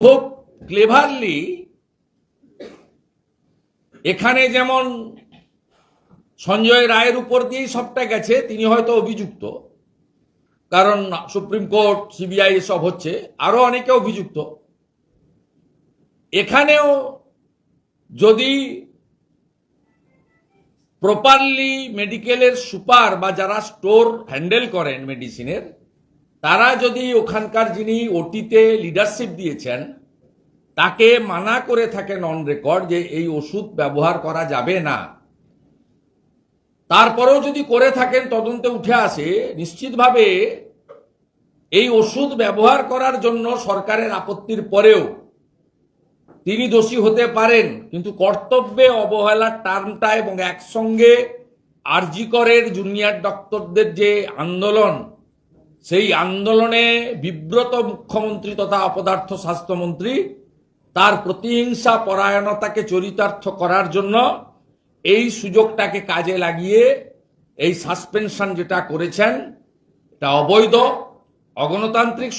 খুব ক্লেভারলি এখানে যেমন সঞ্জয় রায়ের উপর দিয়েই সবটা গেছে, তিনি হয়তো অভিযুক্ত। কারণ সুপ্রিম কোর্ট, সিবিআই সব হচ্ছে, আরও অনেকে অভিযুক্ত। এখানেও যদি প্রপারলি মেডিকেলের সুপার বা যারা স্টোর হ্যান্ডেল করেন মেডিসিনের তারা যদি ওখানকার যিনি ওটিতে লিডারশিপ দিয়েছেন, তাকে মানা করে থাকেন অন রেকর্ড যে এই ওষুধ ব্যবহার করা যাবে না, তারপরেও যদি করে থাকেন, তদন্তে উঠে আসে, নিশ্চিতভাবে এই ওষুধ ব্যবহার করার জন্য সরকারের আপত্তির পরেও তিনি দোষী হতে পারেন, কিন্তু কর্তব্যে অবহেলার টার্মটা এবং একসঙ্গে আরজিকরের জুনিয়র ডক্টরদের যে আন্দোলন সেই আন্দোলনে বিব্রত মুখ্যমন্ত্রী তথা অপদার্থ স্বাস্থ্যমন্ত্রী তার প্রতিহিংসা পরায়ণতাকে চরিতার্থ করার জন্য এই সুযোগটাকে কাজে লাগিয়ে এই সাসপেনশন যেটা করেছেন, এটা অবৈধ, অগণতান্ত্রিক